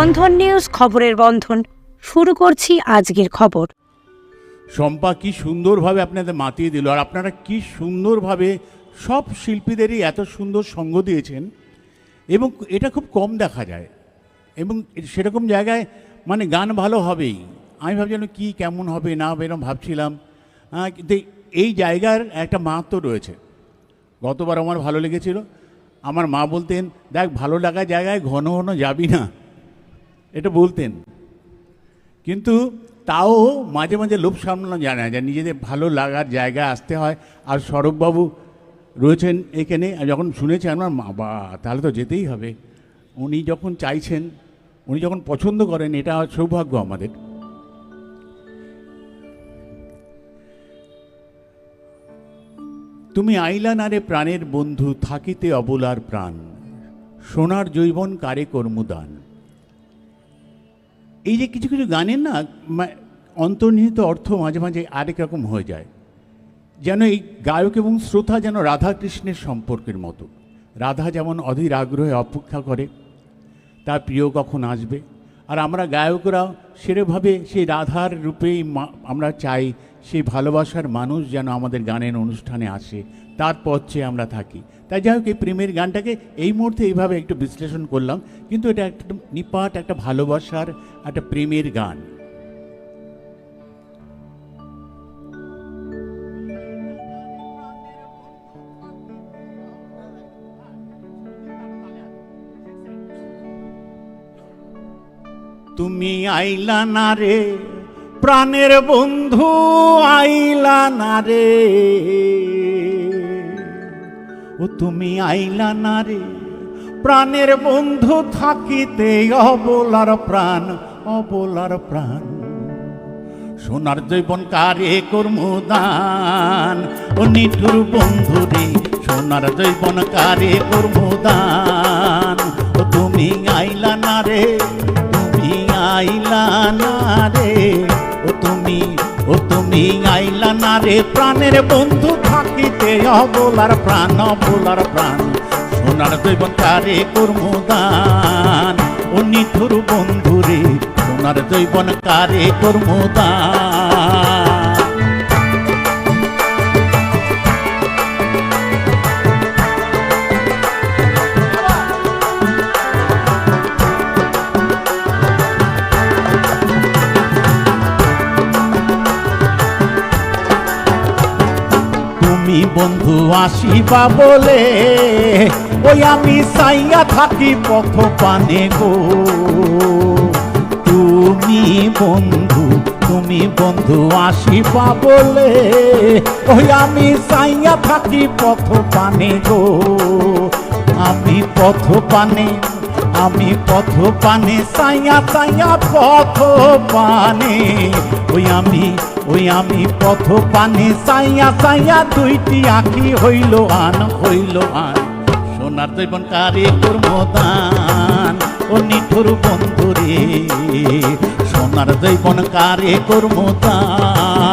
বন্ধন news খবরের বন্ধন। শুরু করছি আজকের খবর। শম্পা, কি সুন্দরভাবে আপনাদের মাতিয়ে দিল। আর আপনারা কি সুন্দরভাবে সব শিল্পীদেরই এত সুন্দর সঙ্গ দিয়েছেন। এবং এটা খুব কম দেখা যায়। এবং সেরকম জায়গায় মানে গান ভালো হবেই। আমি ভাবছিলাম কি কেমন হবে না হবে এরকম ভাবছিলাম। কিন্তু এই জায়গার একটা মাহাত্ম রয়েছে। গতবার আমার ভালো লেগেছিল। আমার মা বলতেন, দেখ, ভালো লাগা জায়গায় ঘন ঘন যাবি না। এটা বলতেন। কিন্তু তাও মাঝে মাঝে লোভ সামলানো যায় না, যে নিজেদের ভালো লাগার জায়গায় আসতে হয়। আর সৌরভবাবু রয়েছেন এখানে যখন শুনেছি আমার মা বা তাহলে তো যেতেই হবে। উনি যখন চাইছেন, উনি যখন পছন্দ করেন, এটা সৌভাগ্য আমাদের। তুমি আইলা নারে প্রাণের বন্ধু, থাকিতে অবলার প্রাণ। সোনার জৈবন কারে কর্মদান? এই যে কিছু কিছু গানের না অন্তর্নিহিত অর্থ মাঝে মাঝে আরেক রকম হয়ে যায়। যেন এই গায়ক এবং শ্রোতা যেন রাধা কৃষ্ণের সম্পর্কের মতো। রাধা যেমন অধীর আগ্রহে অপেক্ষা করে, তার প্রিয় কখন আসবে? আর আমরা গায়করা সেরভাবে সেই রাধার রূপেই আমরা চাই সেই ভালোবাসার মানুষ যেন আমাদের গানের অনুষ্ঠানে আসে, তার পথ চেয়ে আমরা থাকি। তাই যাই হোক, এই প্রেমের গানটাকে এই মুহূর্তে এইভাবে একটু বিশ্লেষণ করলাম, কিন্তু এটা একটা নিপাট একটা ভালোবাসার একটা প্রেমের গান। তুমি আইলা না রে, প্রাণের বন্ধু আইলা না রে। ও তুমি আইলা না রে, প্রাণের বন্ধু থাকিতে অবলার প্রাণ অবলার প্রাণ। সোনার জৈবন কারে কর্মদান ও নিঠুর বন্ধু রে, সোনার জৈবন কারে কর্মদান ও তুমি আইলা না রে না রে, ও তুমি ও তুমি আইলা না রে। প্রাণের বন্ধু থাকিতে অবলার প্রাণ অবলার প্রাণ। সোনার জৈবন কারে কর্মদান, ও নিঠুর বন্ধু রে। সোনার দৈবন কারে কর্মদান। তুমি বন্ধু আসিবা বলে, ওই আমি সাইয়া থাকি পথ পানে গো। তুমি বন্ধু তুমি বন্ধু আসিবা বলে, ওই আমি সাইয়া থাকি পথ পানে গো। আমি পথ পানে আমি পথ পানে সাইয়া সাইয়া পথ পানে ওই আমি ওই আমি পথ পানে সাইয়া সাইয়া দুইটি আঁখি হইল আন হইল আন। সোনার জীবন কারে কর্মদান, ও নিঠুর বন্ধু রে সোনার জীবন কারে কর্মদান।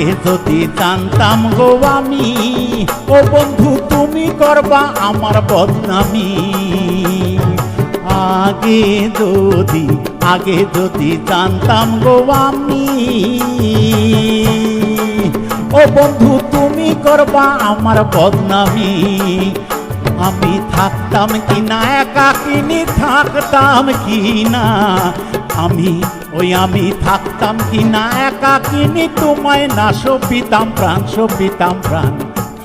আগে যদি জানতাম গো আমি, ও বন্ধু তুমি করবা আমার বদনামি। আগে যদি আগে যদি জানতাম গো আমি, ও বন্ধু তুমি করবা আমার বদনামি। আমি থাকতাম কি না একাকিনী থাকতাম কি না আমি, ওই আমি থাকতাম কি না একা কিনি তোমায় না? সপিতাম প্রাণ সপিতাম প্রাণ।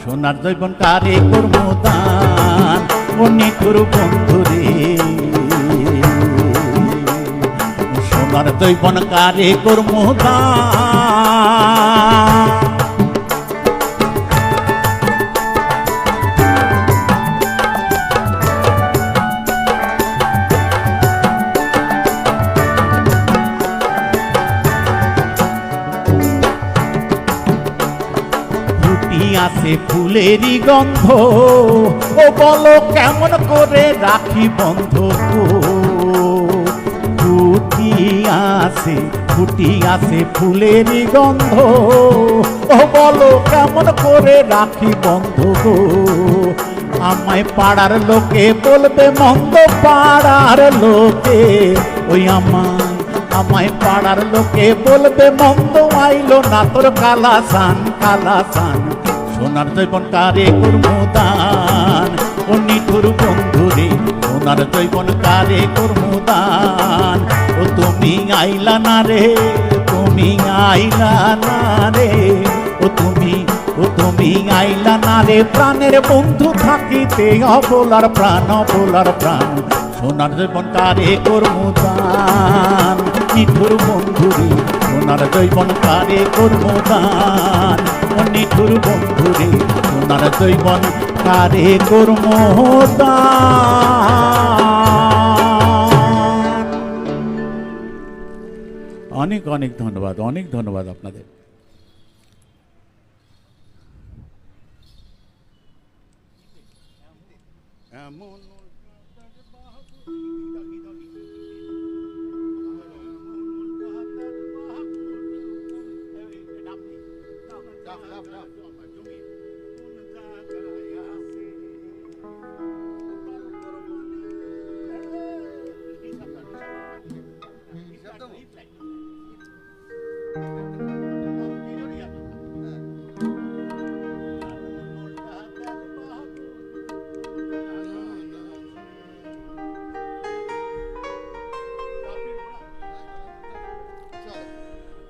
সোনার জৈবন কারে কর্মদান ও নিঠুর বন্ধু রে। সোনার জৈবন কারে কর্মদান আছে ফুলেরই গন্ধ। ও বলো, কেমন করে রাখি বন্ধ ফুটি আসে ফুটি আসে ফুলেরই গন্ধ। ও বলো, কেমন করে রাখি বন্ধ আমায় পাড়ার লোকে বলবে, মন্দ পাড়ার লোকে। ওই আমায় আমায় পাড়ার লোকে বলবে, মন্দ আইলো না তোর কালা সান কালা সান। সোনার জৈবন কারে কর্মদান। ও নিঠুর বন্ধুরে, সোনার জৈবন কারে কর্মদান। ও তুমি আইলা না রে, তুমি আইলা না রে। ও তুমি ও তুমি আইলা না রে, প্রাণের বন্ধু থাকিতে অবলার প্রাণ অবলার প্রাণ। সোনার জীবন কারে কর্মদান, নিঠুর বন্ধুরে কারে জৈবন কারে কর্মদান। অনেক অনেক ধন্যবাদ অনেক ধন্যবাদ আপনাদের।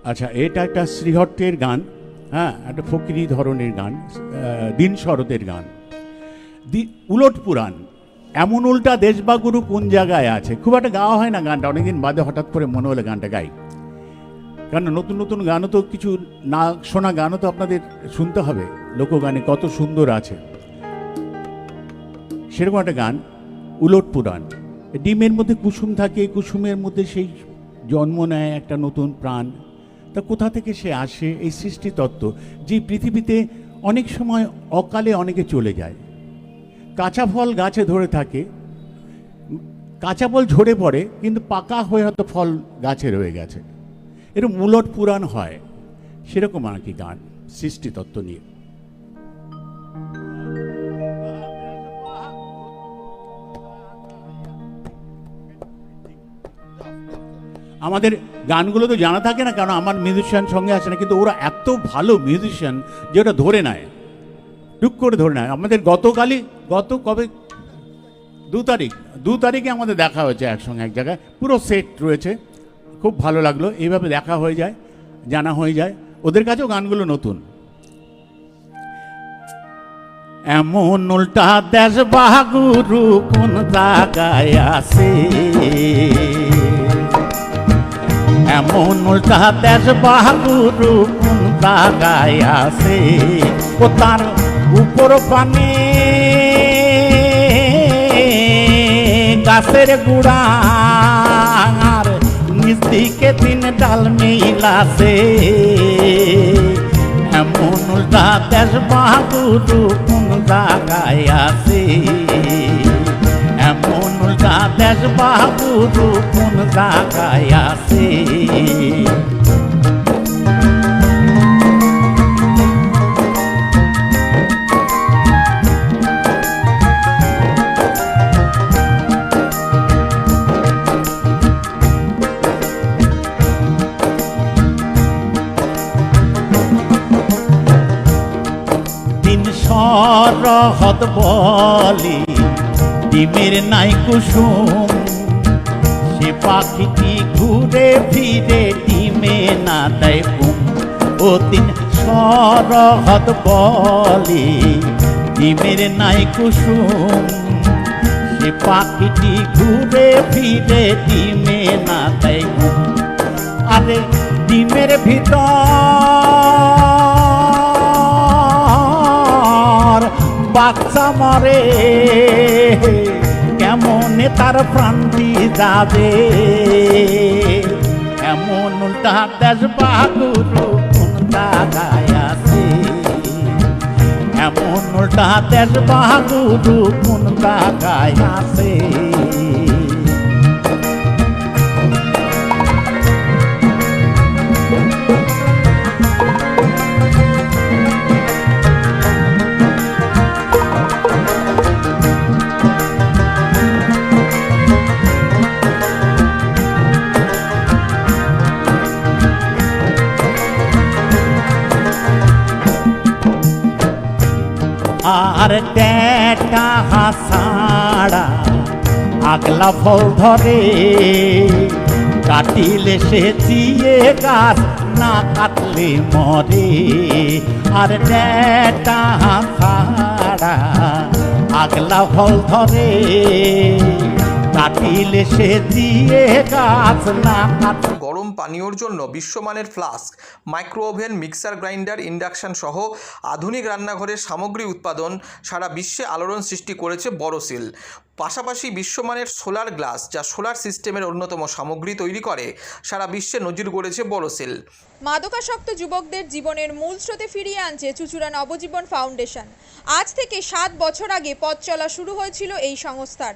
আচ্ছা এটা একটা শ্রীহট্টের গান হ্যাঁ একটা ফকিরি ধরনের গান দিন শরতের গান। উলট পুরাণ, এমন উল্টা দেশবাগুরু কোন জায়গায় আছে? খুব একটা গাওয়া হয় না গানটা, অনেকদিন বাদে হঠাৎ করে মনে হলে গানটা গাই। কারণ নতুন নতুন গানও তো কিছু না, শোনা গানও তো আপনাদের শুনতে হবে, লোকগানে কত সুন্দর আছে। সেরকম একটা গান, উলট পুরাণ। ডিমের মধ্যে কুসুম থাকে, কুসুমের মধ্যে সেই জন্ম নেয় একটা নতুন প্রাণ। তা কোথা থেকে সে আসে? এই সৃষ্টি তত্ত্ব যে পৃথিবীতে অনেক সময় অকালে অনেকে চলে যায়। কাঁচা ফল গাছে ধরে থাকে, কাঁচা ফল ঝরে পড়ে, কিন্তু পাকা হয়ে হয়তো ফল গাছে রয়ে গেছে। এরকম মূলট পুরাণ হয়। সেরকম আর কি গান, সৃষ্টিতত্ত্ব নিয়ে। আমাদের গানগুলো তো জানা থাকে না কারণ আমার মিউজিশিয়ান সঙ্গে আসে না, কিন্তু ওরা এত ভালো মিউজিশিয়ান যে ওটা ধরে নেয়। টুক করে ধরে নেয়। আমাদের গতকালই, গত কবে? দু তারিখ। দু তারিখে আমাদের দেখা হয়েছে একসঙ্গে এক জায়গায়। পুরো সেট রয়েছে। খুব ভালো লাগল। এইভাবে দেখা হয়ে যায়, জানা হয়ে যায়। ওদের কাছেও গানগুলো নতুন। এমন উল্টা দেশ বাহাগুরু কোন জায়গায় আছে? এমন উল্টা বাহাগুরু কোন জায়গায় আছে? ও তার উপর পানে গাছের গুড়া আর নিচ দিকে তিন ডাল মিলাছে এমন উল্টা দেশ বাহাদুর কোন জায়গায় আছে? এমন উল্টা দেশ বাহাদুর কোন জায়গায় আছে সরহদ বলি ডিমের নাই কুসুম। সে পাখিটি ঘুরে ফিরে ডিমে না দেয় ঘুম ও দিন সরহদ বলি, ডিমের নাই কুসুম। সে পাখিটি ঘুরে ফিরে ডিমে না দেয় ঘুম আরে ডিমের ভিতর বাচ্চা মরে। কেমনে তার প্রান্তি যাবে। এমন উল্টা দেশ বাহাদুর কোন আছে? কোনটা দেশ বাহাদুর কোনটা গায় ট্যাটা হাসাড়া, আগলা ফল ধরে। কাটিলে সে চিয়ে গাছ, না কাটলে মরে। আর ট্যাটা হাসাড়া, আগলা ফল ধরে। কাটিলে সে দিয়ে গাছ, না কাটলে পানীয়র জন্য বিশ্বমানের flask micro oven mixer grinder, induction সহ আধুনিক রান্নাঘরের সামগ্রী উৎপাদন সারা বিশ্বে আলোড়ন সৃষ্টি করেছে বড়সিল পাশাপাশি বিশ্বমানের সোলার গ্লাস, যা সোলার সিস্টেমের অন্যতম সামগ্রী তৈরি করে, সারা বিশ্বে নজির গড়েছে বড়সিল মাদকাসক্ত যুবকদের জীবনের মূল স্রোতে ফিরিয়ে আনছে চুচুড়া নবজীবন ফাউন্ডেশন। আজ থেকে সাত বছর আগে পথ চলা শুরু হয়েছিল এই সংস্থার।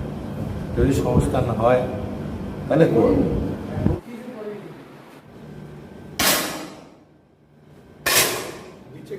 যদি সংস্কার না হয় তাহলে করব। নিচে